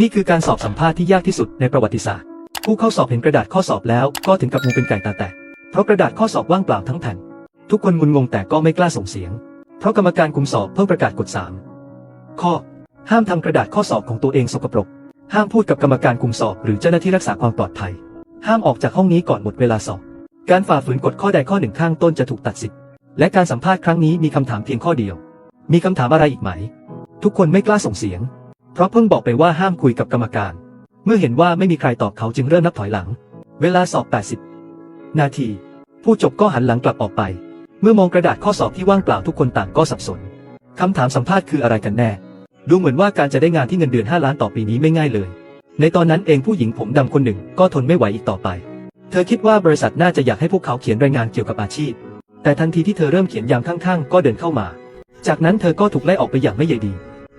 นี่คือการสอบสัมภาษณ์ที่ยากที่สุดในประวัติศาสตร์ ผู้เข้าสอบเห็นกระดาษข้อสอบแล้วก็ถึงกับงูเป็นไก่ตาแตก เพราะกระดาษข้อสอบว่างเปล่าทั้งแผ่น ทุกคนงุนงงแต่ก็ไม่กล้าส่งเสียง เพราะกรรมการคุมสอบเพิ่งประกาศกฎ 3 ข้อ ห้ามทำกระดาษข้อสอบของตัวเองสกปรก ห้ามพูดกับกรรมการคุมสอบ หรือเจ้าหน้าที่รักษาความปลอดภัย ห้ามออกจากห้องนี้ก่อนหมดเวลาสอบ การฝ่าฝืนกฎข้อใดข้อหนึ่งข้างต้นจะถูกตัดสิทธิ์ และการสัมภาษณ์ครั้งนี้มีคำถามเพียงข้อเดียว มีคำถามอะไรอีกไหม ทุกคนไม่กล้าส่งเสียง เพราะเพิ่งบอกไปว่าห้ามคุยกับกรรมการ เมื่อเห็นว่าไม่มีใครตอบเขาจึงเริ่มนับถอยหลัง เวลาสอบ 80 นาที ผู้จบก็หันหลังกลับออกไป เมื่อมองกระดาษข้อสอบที่ว่างเปล่าทุกคนต่างก็สับสนคำถามสัมภาษณ์คืออะไรกันแน่ ดูเหมือนว่าการจะได้งานที่เงินเดือน 5 ล้านต่อปีนี้ไม่ง่ายเลย ในตอนนั้นเองผู้หญิงผมดำคนหนึ่งก็ทนไม่ไหวอีกต่อไป เธอคิดว่าบริษัทน่าจะอยากให้พวกเขาเขียนรายงานเกี่ยวกับอาชีพ แต่ทันทีที่เธอเริ่มเขียนยามข้างๆ ก็เดินเข้ามา จากนั้นเธอก็ถูกไล่ออกไปอย่างไม่ใยดี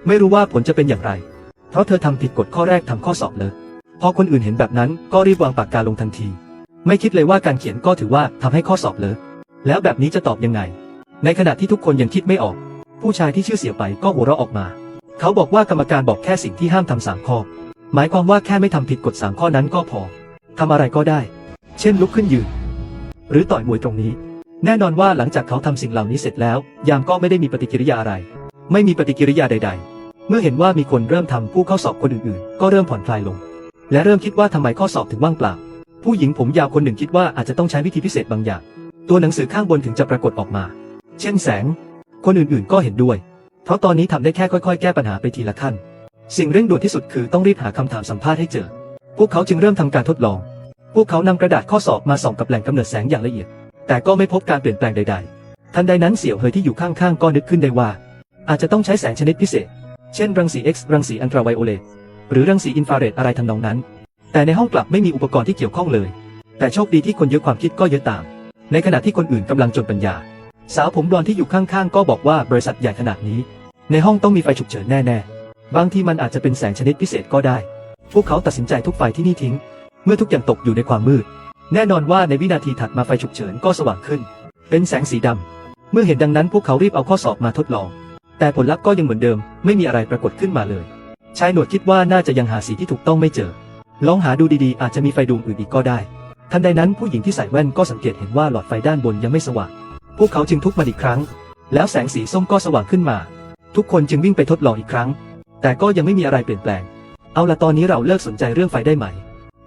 ไม่รู้ว่าผลจะเป็นอย่างไร เพราะเธอทำผิดกฎข้อแรกทำข้อสอบเลยพอคนอื่นเห็นแบบนั้นก็รีบวางปากกาลงทันที ไม่คิดเลยว่าการเขียนก็ถือว่าทำให้ข้อสอบเลยแล้วแบบนี้จะตอบยังไง ในขณะที่ทุกคนยังคิดไม่ออก ผู้ชายที่ชื่อเสียไปก็หัวเราะออกมา เขาบอกว่ากรรมการบอกแค่สิ่งที่ห้ามทำสามข้อ หมายความว่าแค่ไม่ทำผิดกฎสามข้อนั้นก็พอทำอะไรก็ได้ เช่นลุกขึ้นยืน หรือต่อยมวยตรงนี้ แน่นอนว่าหลังจากเขาทำสิ่งเหล่านี้เสร็จแล้ว ยามก็ไม่ได้มีปฏิกิริยาอะไร ไม่มีปฏิกิริยาใด ๆ เมื่อเห็นว่ามีคนเริ่มทำผู้เข้าสอบคนอื่นๆ ก็เริ่มผ่อนคลายลง และเริ่มคิดว่าทำไมข้อสอบถึงว่างเปล่า ผู้หญิงผมยาวคนหนึ่งคิดว่าอาจจะต้องใช้วิธีพิเศษบางอย่าง ตัวหนังสือข้างบนถึงจะปรากฏออกมา เช่นแสง คนอื่นๆ ก็เห็นด้วย เพราะตอนนี้ทำได้แค่ค่อยๆ แก้ปัญหาไปทีละขั้น สิ่งเร่งด่วนที่สุดคือต้องรีบหาคำถามสัมภาษณ์ให้เจอ พวกเขาจึงเริ่มทำการทดลอง พวกเขานำกระดาษข้อสอบมาส่องกับแหล่งกำเนิดแสงอย่างละเอียด แต่ก็ไม่พบการเปลี่ยนแปลงใด ๆ ทันใดนั้นเสี่ยวเฮยที่อยู่ข้างๆ ก็นึกขึ้นได้ว่า อาจจะต้องใช้แสงชนิดพิเศษ เช่นรังสี X รังสีอันตราไวโอเลตหรือรังสีอินฟราเรดอะไรทำนองนั้น แต่ในห้องกลับไม่มีอุปกรณ์ที่เกี่ยวข้องเลย แต่โชคดีที่คนเยอะความคิดก็เยอะตาม ในขณะที่คนอื่นกำลังจนปัญญา สาวผมบลอนที่อยู่ข้างๆ ก็บอกว่าบริษัทใหญ่ขนาดนี้ ในห้องต้องมีไฟฉุกเฉินแน่ๆ บางทีมันอาจจะเป็นแสงชนิดพิเศษก็ได้ พวกเขาตัดสินใจทุกไฟที่นี่ทิ้ง เมื่อทุกอย่างตกอยู่ในความมืด แน่นอนว่าในวินาทีถัดมาไฟฉุกเฉินก็สว่างขึ้น เป็นแสงสีดำเมื่อเห็นดังนั้นพวกเขารีบเอาข้อสอบมาทดลอง แต่ผลลัพธ์ก็ยังเหมือนเดิม ไม่มีอะไรปรากฏขึ้นมาเลยชายหนวดคิดว่าน่าจะยังหาสีที่ถูกต้องไม่เจอ ลองหาดูดีๆ อาจจะมีไฟดวงอื่นอีกก็ได้ ทันใดนั้นผู้หญิงที่ใส่แว่นก็สังเกตเห็นว่าหลอดไฟด้านบนยังไม่สว่าง พวกเขาจึงทุบมันอีกครั้ง แล้วแสงสีส้มก็สว่างขึ้นมา ทุกคนจึงวิ่งไปทดลองอีกครั้ง แต่ก็ยังไม่มีอะไรเปลี่ยนแปลง เอาละตอนนี้เราเลิกสนใจเรื่องไฟได้ไหม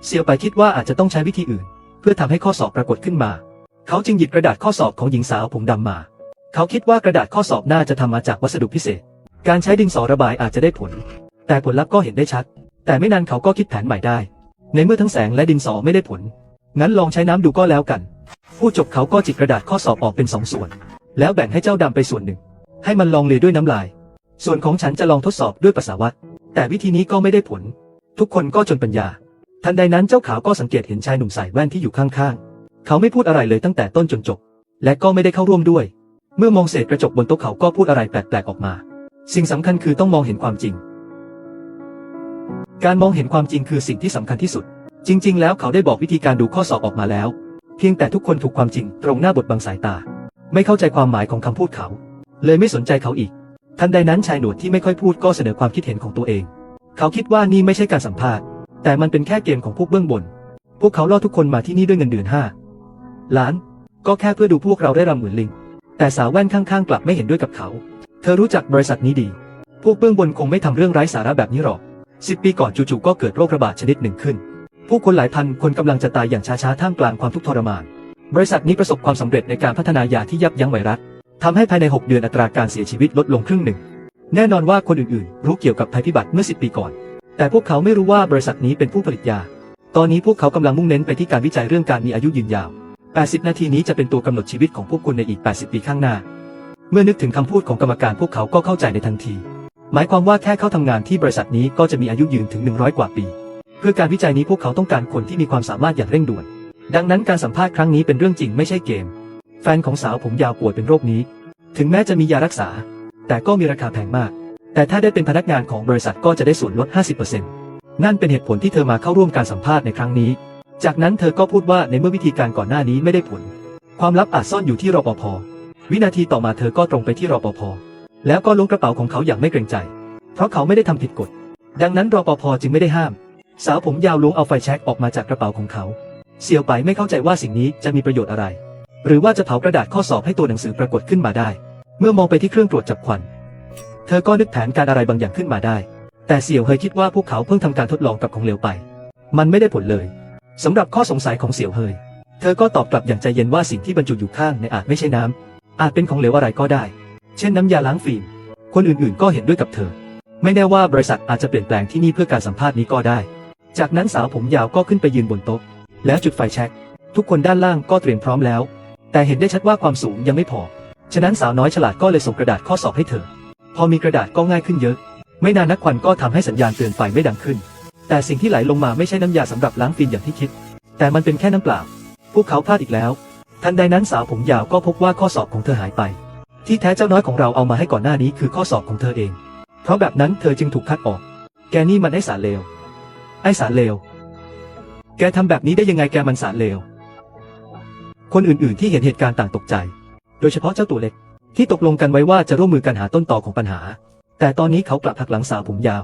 เซียวไปคิดว่าอาจจะต้องใช้วิธีอื่น เพื่อทำให้ข้อสอบปรากฏขึ้นมา เขาจึงหยิบกระดาษข้อสอบของหญิงสาวผมดำมา เขาคิดว่ากระดาษข้อสอบน่าจะทำมาจากวัสดุพิเศษ การใช้ดินสอระบายอาจจะได้ผล แต่ผลลัพธ์ก็เห็นได้ชัด แต่ไม่นานเขาก็คิดแผนใหม่ได้ ในเมื่อทั้งแสงและดินสอไม่ได้ผล งั้นลองใช้น้ำดูก็แล้วกัน ผู้จบเขาก็จิกกระดาษข้อสอบออกเป็นสองส่วน แล้วแบ่งให้เจ้าดำไปส่วนหนึ่ง ให้มันลองเลยด้วยน้ำลาย ส่วนของฉันจะลองทดสอบด้วยปัสสาวะ แต่วิธีนี้ก็ไม่ได้ผล ทุกคนก็จนปัญญา ทันใดนั้นเจ้าขาวก็สังเกตเห็นชายหนุ่มใส่แว่นที่อยู่ข้างๆ เขาไม่พูดอะไรเลยตั้งแต่ต้นจนจบ และก็ไม่ได้เข้าร่วมด้วย เมื่อมองเศษกระจกบนโต๊ะเขาก็พูดอะไรแปลกๆออกมา สิ่งสำคัญคือต้องมองเห็นความจริง การมองเห็นความจริงคือสิ่งที่สำคัญที่สุด จริง ๆ แล้วเขาได้บอกวิธีการดูข้อสอบออกมาแล้ว เพียงแต่ทุกคนถูกความจริงตรงหน้าบทบังสายตา ไม่เข้าใจความหมายของคำพูดเขา เลยไม่สนใจเขาอีก ทันใดนั้นชายหนวดที่ไม่ค่อยพูดก็เสนอความคิดเห็นของตัวเอง เขาคิดว่านี่ไม่ใช่การสัมภาษณ์ แต่มันเป็นแค่เกมของพวกเบื้องบน พวกเขาล่อทุกคนมาที่นี่ด้วยเงินเดือนห้าล้าน ก็แค่เพื่อดูพวกเราได้รำเหมือนลิง แต่สาวแว่นข้างๆ กลับไม่เห็นด้วยกับเขา เธอรู้จักบริษัทนี้ดี พวกเบื้องบนคงไม่ทำเรื่องไร้สาระแบบนี้หรอกสิบปีก่อนจู่ๆก็เกิดโรคระบาดชนิดหนึ่งขึ้น ผู้คนหลายพันคนกำลังจะตายอย่างช้าๆ ท่ามกลางความทุกข์ทรมาน บริษัทนี้ประสบความสำเร็จในการพัฒนายาที่ยับยั้งไวรัสทำให้ภายใน 6 เดือนอัตราการเสียชีวิตลดลงครึ่งหนึ่ง แน่นอนว่าคนอื่นๆ รู้เกี่ยวกับภัยพิบัติเมื่อ 10 ปีก่อน แต่พวกเขาไม่รู้ว่าบริษัทนี้เป็นผู้ผลิตยา ตอนนี้พวกเขากำลังมุ่งเน้นไปที่การวิจัยเรื่องการมีอายุยืนยาว 80 นาทีนี้จะเป็นตัวกำหนดชีวิตของพวกคุณในอีก 80 ปีข้างหน้า เมื่อนึกถึงคำพูดของกรรมการพวกเขาก็เข้าใจในทันที หมายความว่าแค่เข้าทำงานที่บริษัทนี้ก็จะมีอายุยืนถึง 100 กว่าปี เพื่อการวิจัยนี้พวกเขาต้องการคนที่มีความสามารถอย่างเร่งด่วน ดังนั้นการสัมภาษณ์ครั้งนี้เป็นเรื่องจริงไม่ใช่เกม แฟนของสาวผมยาวป่วยเป็นโรคนี้ ถึงแม้จะมียารักษา แต่ก็มีราคาแพงมาก แต่ถ้าได้เป็นพนักงานของบริษัทก็จะได้ส่วนลด 50%นั่นเป็นเหตุผลที่เธอมาเข้าร่วมการสัมภาษณ์ในครั้งนี้ จากนั้นเธอก็พูดว่าในเมื่อวิธีการก่อนหน้านี้ไม่ได้ผล ความลับอาจซ่อนอยู่ที่รปภ วินาทีต่อมาเธอก็ตรงไปที่รปภ แล้วก็ล้วงกระเป๋าของเขาอย่างไม่เกรงใจ เพราะเขาไม่ได้ทำผิดกฎ ดังนั้นรปภจึงไม่ได้ห้าม สาวผมยาวล้วงเอาไฟแช็กออกมาจากกระเป๋าของเขา เสี่ยวไปไม่เข้าใจว่าสิ่งนี้จะมีประโยชน์อะไร หรือว่าจะเผากระดาษข้อสอบให้ตัวหนังสือปรากฏขึ้นมาได้ เมื่อมองไปที่เครื่องตรวจจับควัน เธอก็นึกแผนการอะไรบางอย่างขึ้นมาได้ แต่เสี่ยวเฮยคิดว่าพวกเขาเพิ่งทำการทดลองกับของเหลวไป มันไม่ได้ผลเลย สำหรับข้อสงสัยของเสี่ยวเฮย เธอก็ตอบกลับอย่างใจเย็นว่าสิ่งที่บรรจุอยู่ข้างในอาจไม่ใช่น้ำ อาจเป็นของเหลวอะไรก็ได้ เช่นน้ำยาล้างฟิล์ม คนอื่นๆ ก็เห็นด้วยกับเธอ ไม่แน่ว่าบริษัทอาจจะเปลี่ยนแปลงที่นี่เพื่อการสัมภาษณ์นี้ก็ได้ จากนั้นสาวผมยาวก็ขึ้นไปยืนบนโต๊ะ แล้วจุดไฟแช็กทุกคนด้านล่างก็เตรียมพร้อมแล้ว แต่เห็นได้ชัดว่าความสูงยังไม่พอ ฉะนั้นสาวน้อยฉลาดก็เลยส่งกระดาษข้อสอบให้เธอ พอมีกระดาษก็ง่ายขึ้นเยอะ ไม่นานนักควันก็ทำให้สัญญาณเตือนไฟไม่ดังขึ้น แต่สิ่งที่ไหลลงมาไม่ใช่น้ำยาสำหรับล้างฟิล์มอย่างที่คิด แต่มันเป็นแค่น้ำเปล่า พวกเขาพลาดอีกแล้ว ทันใดนั้นสาวผมยาวก็พบว่าข้อสอบของเธอหายไป ที่แท้เจ้าน้อยของเราเอามาให้ก่อนหน้านี้คือข้อสอบของเธอเอง เพราะแบบนั้นเธอจึงถูกคัดออก แกนี่มันไอสารเลว ไอสารเลว แกทำแบบนี้ได้ยังไงแกมันสารเลว คนอื่นๆที่เห็นเหตุการณ์ต่างตกใจ โดยเฉพาะเจ้าตัวเล็ก ที่ตกลงกันไว้ว่าจะร่วมมือกันหาต้นตอของปัญหา แต่ตอนนี้เขากลับหักหลังสาวผมยาว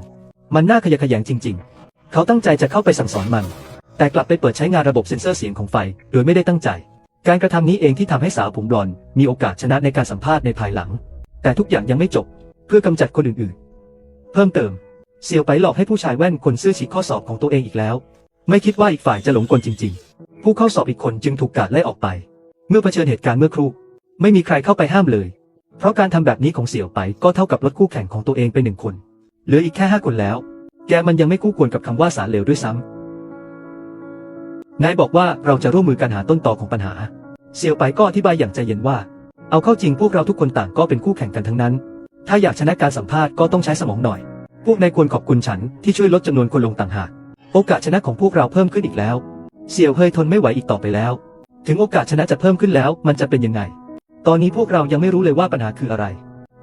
มันน่าขยะแขยงจริง ๆ เขาตั้งใจจะเข้าไปสั่งสอนมัน แต่กลับไปเปิดใช้งานระบบเซ็นเซอร์เสียงของไฟ โดยไม่ได้ตั้งใจ การกระทำนี้เองที่ทำให้สาวผมบลอนมีโอกาสชนะในการสัมภาษณ์ในภายหลัง แต่ทุกอย่างยังไม่จบ เพื่อกำจัดคนอื่นๆ เพิ่มเติมเซียวไปหลอกให้ผู้ชายแว่นคนซื่อฉีกข้อสอบของตัวเองอีกแล้ว ไม่คิดว่าอีกฝ่ายจะหลงกลจริง ๆ ผู้เข้าสอบอีกคนจึงถูกกาดไล่ออกไป เมื่อเผชิญเหตุการณ์เมื่อครู่ ไม่มีใครเข้าไปห้ามเลย เพราะการทำแบบนี้ของเสี่ยวไปก็เท่ากับลดคู่แข่งของตัวเองไปหนึ่งคน เหลืออีกแค่ห้าคนแล้ว แกมันยังไม่คู่ควรกับคำว่าสารเลวด้วยซ้ำนายบอกว่าเราจะร่วมมือกันหาต้นตอของปัญหาเสี่ยวไปก็อธิบายอย่างใจเย็นว่า เอาเข้าจริงพวกเราทุกคนต่างก็เป็นคู่แข่งกันทั้งนั้น ถ้าอยากชนะการสัมภาษณ์ก็ต้องใช้สมองหน่อย พวกนายควรขอบคุณฉันที่ช่วยลดจำนวนคนลงต่างหาก โอกาสชนะของพวกเราเพิ่มขึ้นอีกแล้วเสี่ยวเฮยทนไม่ไหวอีกต่อไปแล้ว ถึงโอกาสชนะจะเพิ่มขึ้นแล้ว มันจะเป็นยังไง ตอนนี้พวกเรายังไม่รู้เลยว่าปัญหาคืออะไร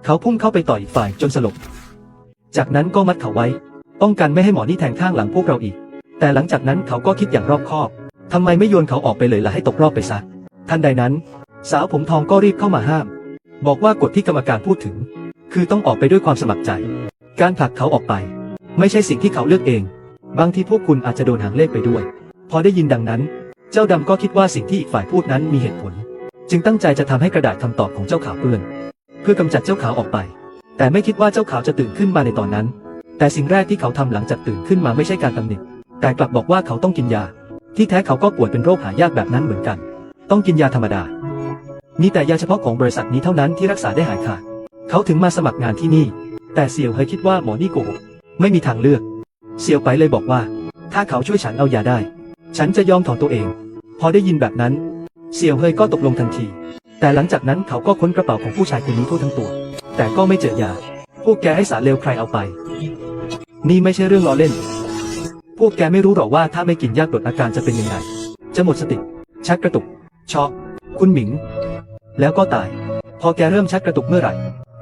เขาพุ่งเข้าไปต่อยอีกฝ่ายจนสลบ จากนั้นก็มัดเขาไว้ ป้องกันไม่ให้หมอนี่แทงข้างหลังพวกเราอีก แต่หลังจากนั้นเขาก็คิดอย่างรอบคอบทำไมไม่โยนเขาออกไปเลยล่ะให้ตกรอบไปซะทันใดนั้น สาวผมทองก็รีบเข้ามาห้าม บอกว่ากฎที่กรรมการพูดถึง คือต้องออกไปด้วยความสมัครใจ การผลักเขาออกไป ไม่ใช่สิ่งที่เขาเลือกเอง บางทีพวกคุณอาจจะโดนหางเลขไปด้วย พอได้ยินดังนั้น เจ้าดำก็คิดว่าสิ่งที่อีกฝ่ายพูดนั้นมีเหตุผล จึงตั้งใจจะทำให้กระดาษคำตอบของเจ้าขาวเปื้อน เพื่อกำจัดเจ้าขาวออกไป แต่ไม่คิดว่าเจ้าขาวจะตื่นขึ้นมาในตอนนั้น แต่สิ่งแรกที่เขาทำหลังจากตื่นขึ้นมาไม่ใช่การตำหนิแต่กลับบอกว่าเขาต้องกินยา ที่แท้เขาก็ป่วยเป็นโรคหายากแบบนั้นเหมือนกัน ต้องกินยาธรรมดา มีแต่ยาเฉพาะของบริษัทนี้เท่านั้นที่รักษาได้หายขาดเขาถึงมาสมัครงานที่นี่ แต่เสี่ยวเฮยคิดว่าหมอนี่โกหกไม่มีทางเลือก เสี่ยวไปเลยบอกว่า ถ้าเขาช่วยฉันเอายาได้ ฉันจะยอมถอนตัวเอง พอได้ยินแบบนั้น เสี่ยวเฮยก็ตกลงทันที แต่หลังจากนั้นเขาก็ค้นกระเป๋าของผู้ชายคนนี้ทั่วทั้งตัว แต่ก็ไม่เจอยา พวกแกให้สารเลวใครเอาไป นี่ไม่ใช่เรื่องล้อเล่น พวกแกไม่รู้หรอกว่าถ้าไม่กินยากดอาการจะเป็นยังไง จะหมดสติ ชักกระตุก ช็อก คุณหมิง แล้วก็ตาย พอแกเริ่มชักกระตุกเมื่อไหร่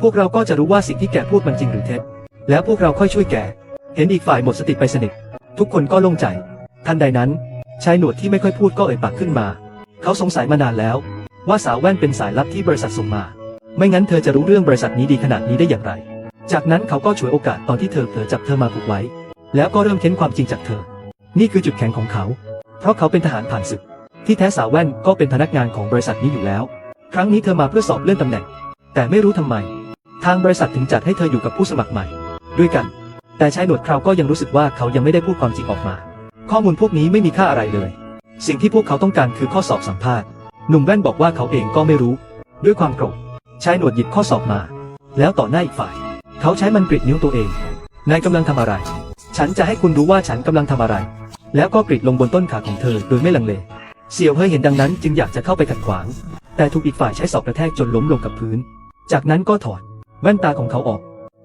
พวกเราก็จะรู้ว่าสิ่งที่แกพูดมันจริงหรือเท็จ แล้วพวกเราค่อยช่วยแก เห็นอีกฝ่ายหมดสติไปสนิท ทุกคนก็โล่งใจ ทันใดนั้น ชายหนวดที่ไม่ค่อยพูดก็เอ่ยปากขึ้นมา เขาสงสัยมานานแล้ว ว่าสาวแว่นเป็นสายลับที่บริษัทส่งมา ไม่งั้นเธอจะรู้เรื่องบริษัทนี้ดีขนาดนี้ได้อย่างไร จากนั้นเขาก็ฉวยโอกาสตอนที่เธอเผลอจับเธอมาผูกไว้ แล้วก็เริ่มเค้นความจริงจากเธอ นี่คือจุดแข็งของเขา เพราะเขาเป็นทหารผ่านศึก ที่แท้สาวแว่นก็เป็นพนักงานของบริษัทนี้อยู่แล้ว ครั้งนี้เธอมาเพื่อสอบเลื่อนตำแหน่ง แต่ไม่รู้ทำไม ทางบริษัทถึงจัดให้เธออยู่กับผู้สมัครใหม่ ด้วยกัน แต่ชายหนวดคราวก็ยังรู้สึกว่าเขายังไม่ได้พูดความจริงออกมา ข้อมูลพวกนี้ไม่มีค่าอะไรเลย สิ่งที่พวกเขาต้องการคือข้อสอบสัมภาษณ์ หนุ่มแว่นบอกว่าเขาเองก็ไม่รู้ ด้วยความโกรธชายหนวดหยิบข้อสอบมา แล้วต่อหน้าอีกฝ่าย เขาใช้มันกรีดนิ้วตัวเอง นายกำลังทำอะไร ฉันจะให้คุณรู้ว่าฉันกำลังทำอะไร แล้วก็กรีดลงบนต้นขาของเธอโดยไม่ลังเลเสี่ยวเฮ่ยเห็นดังนั้นจึงอยากจะเข้าไปขัดขวาง แต่ถูกอีกฝ่ายใช้ศอกกระแทกจนล้มลงกับพื้น จากนั้นก็ถอดแว่นตาของเขาออก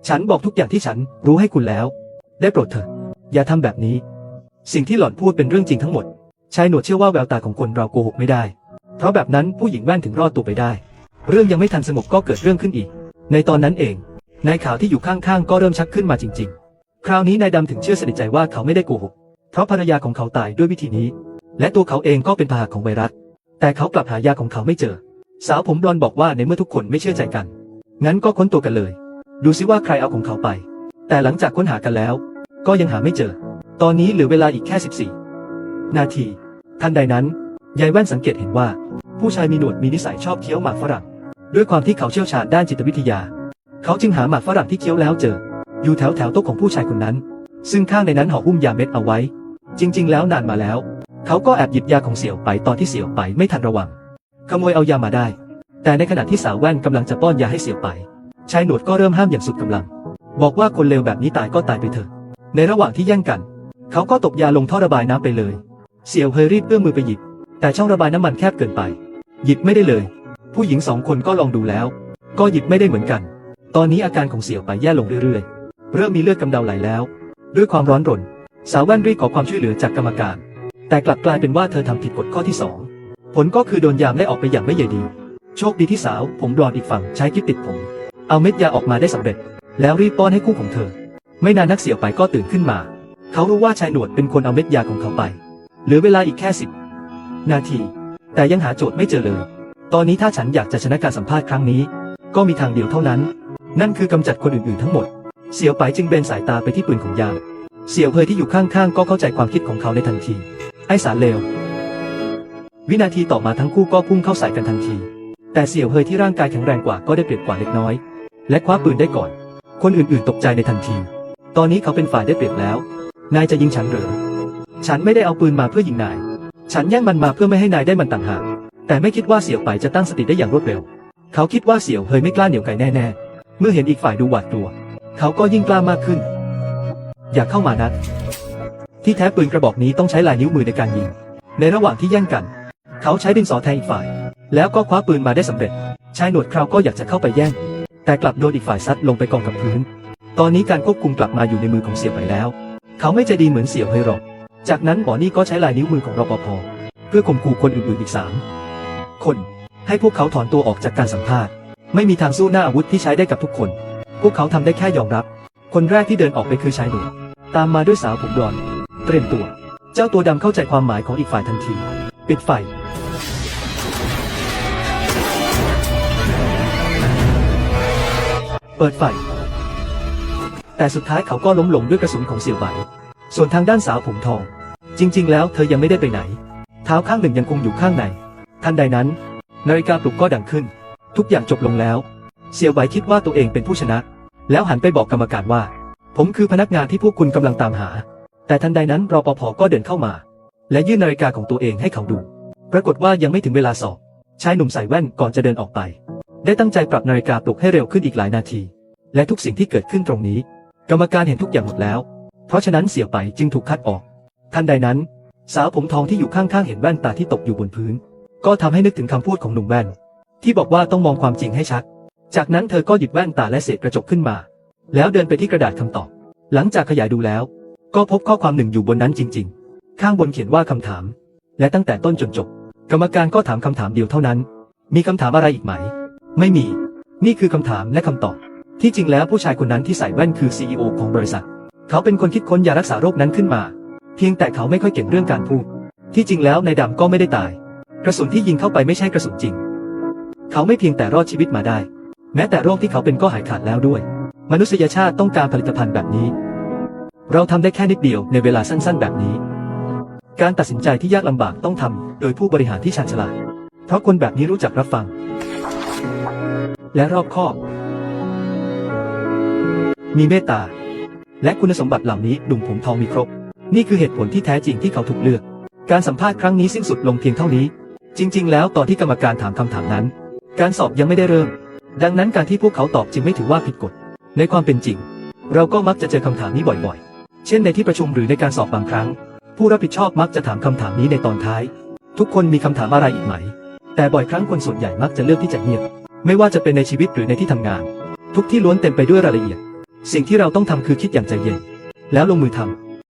ฉันบอกทุกอย่างที่ฉันรู้ให้คุณแล้ว ได้โปรดเถอะ อย่าทำแบบนี้ สิ่งที่หล่อนพูดเป็นเรื่องจริงทั้งหมด ชายหนวดเชื่อว่าแววตาของคนเราโกหกไม่ได้ เพราะแบบนั้นผู้หญิงแว่นถึงรอดตัวไปได้ เรื่องยังไม่ทันสงบก็เกิดเรื่องขึ้นอีก ในตอนนั้นเอง นายขาวที่อยู่ข้างๆ ก็เริ่มชักขึ้นมาจริง ๆ คราวนี้นายดำถึงเชื่อสนิทใจว่าเขาไม่ได้โกหก เพราะภรรยาของเขาตายด้วยวิธีนี้ และตัวเขาเองก็เป็นพาหะของไวรัส แต่เขากลับหายาของเขาไม่เจอ สาวผมบลอนบอกว่าในเมื่อทุกคนไม่เชื่อใจกัน งั้นก็ค้นตัวกันเลย ดูซิว่าใครเอาของเขาไป แต่หลังจากค้นหากันแล้ว ก็ก็ยังหาไม่เจอ ตอนนี้เหลือเวลาอีกแค่ 14 นาที ทันใดนั้น ยายแว่นสังเกตเห็นว่า ผู้ชายมีหนวดมีนิสัยชอบเคี้ยวหมากฝรั่ง ด้วยความที่เขาเชี่ยวชาญด้านจิตวิทยา เขาจึงหาหมากฝรั่งที่เคี้ยวแล้วเจอ อยู่แถวแถวโต๊ะของผู้ชายคนนั้น ซึ่งข้างในนั้นห่อหุ้มยาเม็ดเอาไว้ จริง ๆ แล้วนานมาแล้ว เขาก็แอบหยิบยาของเสี่ยวไปตอนที่เสี่ยวไปไม่ทันระวัง ขโมยเอายามาได้ แต่ในขณะที่สาวแว่นกำลังจะป้อนยาให้เสี่ยวไปชายหนวดก็เริ่มห้ามอย่างสุดกำลัง บอกว่าคนเลวแบบนี้ตายก็ตายไปเถอะ ในระหว่างที่แย่งกัน เขาก็ตกยาลงท่อระบายน้ำไปเลย เสี่ยวเฮยรีบเอื้อมมือไปหยิบ แต่ช่องระบายน้ำมันแคบเกินไป หยิบไม่ได้เลย ผู้หญิงสองคนก็ลองดูแล้ว ก็หยิบไม่ได้เหมือนกัน ตอนนี้อาการของเสี่ยวไปแย่ลงเรื่อยๆ เริ่มมีเลือดกำเดาไหลแล้ว ด้วยความร้อนรน สาวแว่นรีบขอความช่วยเหลือจากกรรมการ แต่กลับกลายเป็นว่าเธอทำผิดกฎข้อที่สองผลก็คือโดนยามไล่ออกไปอย่างไม่ใยดี โชคดีที่สาวผมบลอนอีกฝั่งใช้กิ๊บติดผม เอาเม็ดยาออกมาได้สำเร็จ แล้วรีบป้อนให้คู่ของเธอ ไม่นานนักเสี่ยวไปก็ตื่นขึ้นมา เขารู้ว่าชายหนวดเป็นคนเอาเม็ดยาของเขาไป เหลือเวลาอีกแค่สิบนาที แต่ยังหาโจทย์ไม่เจอเลย ตอนนี้ถ้าฉันอยากจะชนะการสัมภาษณ์ครั้งนี้ ก็มีทางเดียวเท่านั้น นั่นคือกำจัดคนอื่นๆทั้งหมด เสี่ยวไปจึงเบนสายตาไปที่ปืนของยามเสี่ยวเฮยที่อยู่ข้างๆ ก็เข้าใจความคิดของเขาในทันที ไอ้สารเลว วินาทีต่อมาทั้งคู่ก็พุ่งเข้าใส่กันทันที แต่เสี่ยวเฮยที่ร่างกายแข็งแรงกว่าก็ได้เปรียบกว่าเล็กน้อย และคว้าปืนได้ก่อน คนอื่นๆ ตกใจในทันที ตอนนี้เขาเป็นฝ่ายได้เปรียบแล้ว นายจะยิงฉันหรือ ฉันไม่ได้เอาปืนมาเพื่อยิงนาย ฉันแย่งมันมาเพื่อไม่ให้นายได้มันต่างหาก แต่ไม่คิดว่าเสี่ยวไปจะตั้งสติได้อย่างรวดเร็ว เขาคิดว่าเสี่ยวเฮยไม่กล้าเหนียวไกแน่ๆ เมื่อเห็นอีกฝ่ายดูหวาดกลัว เขาก็ยิ่งกล้ามากขึ้น อย่าเข้ามานะที่แท้ปืนกระบอกนี้ต้องใช้ลายนิ้วมือในการยิง ในระหว่างที่แย่งกัน เขาใช้ดินสอแทงอีกฝ่าย แล้วก็คว้าปืนมาได้สำเร็จ ชายหนวดคราวก็อยากจะเข้าไปแย่ง แต่กลับโดนอีกฝ่ายซัดลงไปกองกับพื้น ตอนนี้การควบคุมกลับมาอยู่ในมือของเสี่ยวไปแล้ว เขาไม่ใจดีเหมือนเสี่ยวเฮยหรอก จากนั้นหมอนี่ก็ใช้ลายนิ้วมือของรปภเพื่อข่มขู่คนอื่นๆอีกสามคนให้พวกเขาถอนตัวออกจากการสัมภาษณ์ ไม่มีทางสู้หน้าอาวุธที่ใช้ได้กับทุกคน พวกเขาทำได้แค่ยอมรับ คนแรกที่เดินออกไปคือชายหนุ่มตามมาด้วยสาวผมบลอนเตรียมตัว เจ้าตัวดำเข้าใจความหมายของอีกฝ่ายทันที ปิดไฟ เปิดไฟ แต่สุดท้ายเขาก็ล้มลงด้วยกระสุนของเสี่ยวไหวส่วนทางด้านสาวผมทอง จริง ๆ แล้วเธอยังไม่ได้ไปไหน เท้าข้างหนึ่งยังคงอยู่ข้างใน ทันใดนั้น นาฬิกาปลุกก็ดังขึ้น ทุกอย่างจบลงแล้วเสี่ยวไหวคิดว่าตัวเองเป็นผู้ชนะ แล้วหันไปบอกกรรมการว่า ผมคือพนักงานที่พวกคุณกำลังตามหา แต่ทันใดนั้นรปภก็เดินเข้ามา และยื่นนาฬิกาของตัวเองให้เขาดู ปรากฏว่ายังไม่ถึงเวลาสอบชายหนุ่มใส่แว่นก่อนจะเดินออกไป ได้ตั้งใจปรับนาฬิกาปลุกให้เร็วขึ้นอีกหลายนาที และทุกสิ่งที่เกิดขึ้นตรงนี้ กรรมการเห็นทุกอย่างหมดแล้ว เพราะฉะนั้นเสี่ยวไปจึงถูกคัดออก ทันใดนั้น สาวผมทองที่อยู่ข้างๆเห็นแว่นตาที่ตกอยู่บนพื้น ก็ทำให้นึกถึงคำพูดของหนุ่มแว่น ที่บอกว่าต้องมองความจริงให้ชัด จากนั้นเธอก็หยิบแว่นตาและเศษกระจกขึ้นมา แล้วเดินไปที่กระดาษคำตอบ หลังจากขยายดูแล้ว ก็พบข้อความหนึ่งอยู่บนนั้นจริง ๆ ข้างบนเขียนว่าคำถาม และตั้งแต่ต้นจนจบ กรรมการก็ถามคำถามเดียวเท่านั้น มีคำถามอะไรอีกไหม ไม่มี นี่คือคำถามและคำตอบ ที่จริงแล้วผู้ชายคนนั้นที่ใส่แว่นคือ CEO ของบริษัท เขาเป็นคนคิดค้นยารักษาโรคนั้นขึ้นมา เพียงแต่เขาไม่ค่อยเก่งเรื่องการพูด ที่จริงแล้วนายดำก็ไม่ได้ตาย กระสุนที่ยิงเข้าไปไม่ใช่กระสุนจริง เขาไม่เพียงแต่รอดชีวิตมาได้ แม้แต่โรคที่เขาเป็นก็หายขาดแล้วด้วย มนุษยชาติต้องการผลิตภัณฑ์แบบนี้ เราทำได้แค่นิดเดียวในเวลาสั้นๆ แบบนี้ การตัดสินใจที่ยากลำบากต้องทำโดยผู้บริหารที่ชาญฉลาด เพราะคนแบบนี้รู้จักรับฟัง และรอบคอบ มีเมตตา และคุณสมบัติเหล่านี้หนุ่มผมทองมีครบ นี่คือเหตุผลที่แท้จริงที่เขาถูกเลือก การสัมภาษณ์ครั้งนี้สิ้นสุดลงเพียงเท่านี้ จริง ๆ แล้วตอนที่กรรมการถามคำถามนั้น การสอบยังไม่ได้เริ่ม ดังนั้นการที่พวกเขาตอบจึงไม่ถือว่าผิดกฎ ในความเป็นจริง เราก็มักจะเจอคำถามนี้บ่อยๆ เช่นในที่ประชุมหรือในการสอบบางครั้ง ผู้รับผิดชอบมักจะถามคำถามนี้ในตอนท้าย ทุกคนมีคำถามอะไรอีกไหม แต่บ่อยครั้งคนส่วนใหญ่มักจะเลือกที่จะเงียบ ไม่ว่าจะเป็นในชีวิตหรือในที่ทำงาน ทุกที่ล้วนเต็มไปด้วยรายละเอียด สิ่งที่เราต้องทำคือคิดอย่างใจเย็น แล้วลงมือทำ